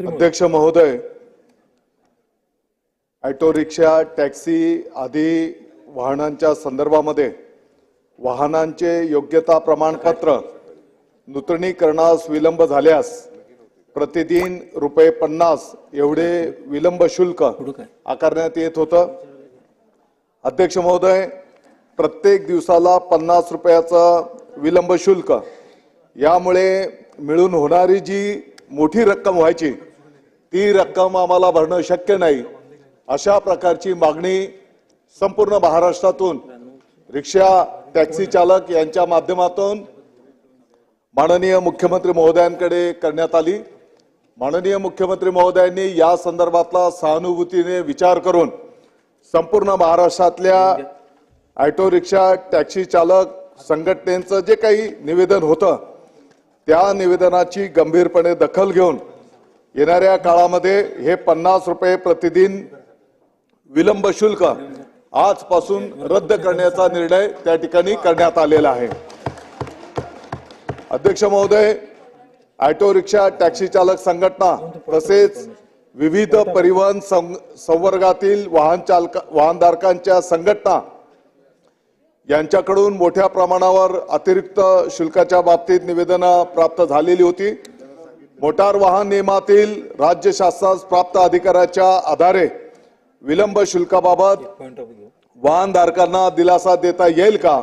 महोदय. अध्यक्ष महोदय ऑटो रिक्षा टॅक्सी आदी वाहनांच्या संदर्भामध्ये वाहनांचे योग्यता प्रमाणपत्र नूतनीकरणास विलंब झाल्यास प्रतिदिन रुपये पन्नास एवढे विलंब शुल्क? आकारण्यात येत होतं अध्यक्ष महोदय प्रत्येक दिवसाला पन्नास रुपयाचं विलंब शुल्क यामुळे मिळून होणारी जी मोठी रक्कम व्हायची ती रक्कम आम्हाला भरणं शक्य नाही. अशा प्रकारची मागणी संपूर्ण महाराष्ट्रातून रिक्षा टॅक्सी चालक यांच्या माध्यमातून माननीय मुख्यमंत्री महोदयांकडे करण्यात आली. माननीय मुख्यमंत्री महोदयांनी या संदर्भातला सहानुभूतीने विचार करून संपूर्ण महाराष्ट्रातल्या ऑटो रिक्षा टॅक्सी चालक संघटनेचं जे काही निवेदन होतं त्या निवेदनाची गंभीरपणे दखल घेऊन येणाऱ्या काळामध्ये हे पन्नास रुपये प्रतिदिन विलंब शुल्क आजपासून रद्द करण्याचा निर्णय त्या ठिकाणी करण्यात आलेला आहे. अध्यक्ष महोदय ऑटो रिक्षा टॅक्सी चालक संघटना तसेच विविध परिवहन सं- संवर्गातील वाहन चालक वाहनधारकांच्या संघटना यांच्याकडून मोठ्या प्रमाणावर अतिरिक्त शुल्काच्या बाबतीत निवेदनं प्राप्त झालेली होती. मोटार वाहन नियमातील राज्य शासनास प्राप्त अधिकाराच्या आधारे विलंब शुल्काबाबत वाहनधारकांना दिलासा देता येईल का?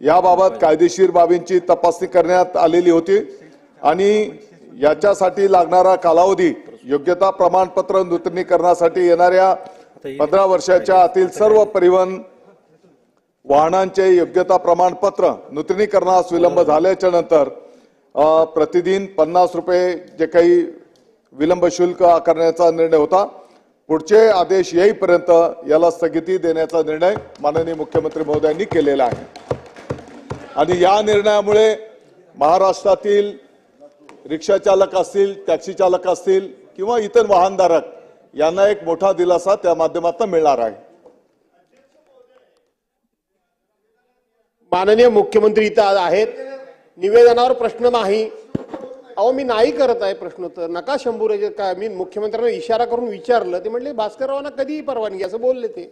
याबाबत कायदेशीर बाबींची तपासणी करण्यात आलेली होती. आणि याच्यासाठी लागणारा कालावधी योग्यता प्रमाणपत्र नूतनीकरणासाठी येणाऱ्या पंधरा वर्षाच्या आतील सर्व परिवहन वाहनांचे योग्यता प्रमाणपत्र नूतनीकरणास विलंब झाल्याच्यानंतर प्रतिदिन पन्नास रुपये जे काही विलंब शुल्क आकारण्याचा निर्णय होता. पुढचे आदेश येईपर्यंत याला स्थगिती देण्याचा निर्णय माननीय मुख्यमंत्री महोदयांनी केलेला आहे. आणि या निर्णयामुळे महाराष्ट्रातील रिक्षा चालक असतील टॅक्सी चालक असतील किंवा इतर वाहनधारक यांना एक मोठा दिलासा त्या माध्यमातून मिळणार आहे. माननीय मुख्यमंत्री इथं आज आहेत. निवेदनावर प्रश्न नाही. अहो मी नाही करत आहे प्रश्न तर. नका शंभू काय मी मुख्यमंत्र्यांना इशारा करून विचारलं. ते म्हणले भास्कररावांना कधीही परवानगी असं बोलले ते.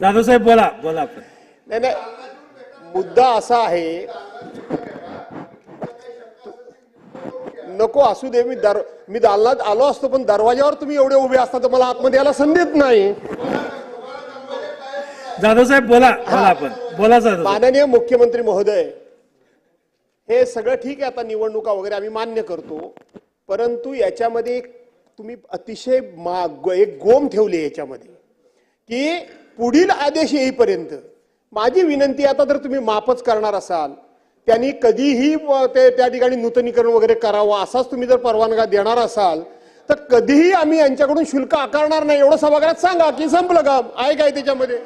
जाधव साहेब बोला बोला नाही नाही. मुद्दा असा आहे नको असू दे मी दर मी दालनात आलो असतो पण दरवाजावर तुम्ही एवढे उभे असता तर मला आतमध्ये यायला संधीच नाही. जाधव साहेब बोला बोला आपण. बोला. माननीय मुख्यमंत्री महोदय हे सगळं ठीक आहे आता निवडणुका वगैरे आम्ही मान्य करतो. परंतु याच्यामध्ये तुम्ही अतिशय मा एक गोम ठेवली याच्यामध्ये. की पुढील आदेश येईपर्यंत माझी विनंती आता जर तुम्ही माफच करणार असाल त्यांनी कधीही व ते त्या ठिकाणी नूतनीकरण वगैरे करावं असाच तुम्ही जर परवानगा देणार असाल तर कधीही आम्ही यांच्याकडून शुल्क आकारणार नाही. एवढं सभागृहात सांगा की संपलं का आहे काय त्याच्यामध्ये?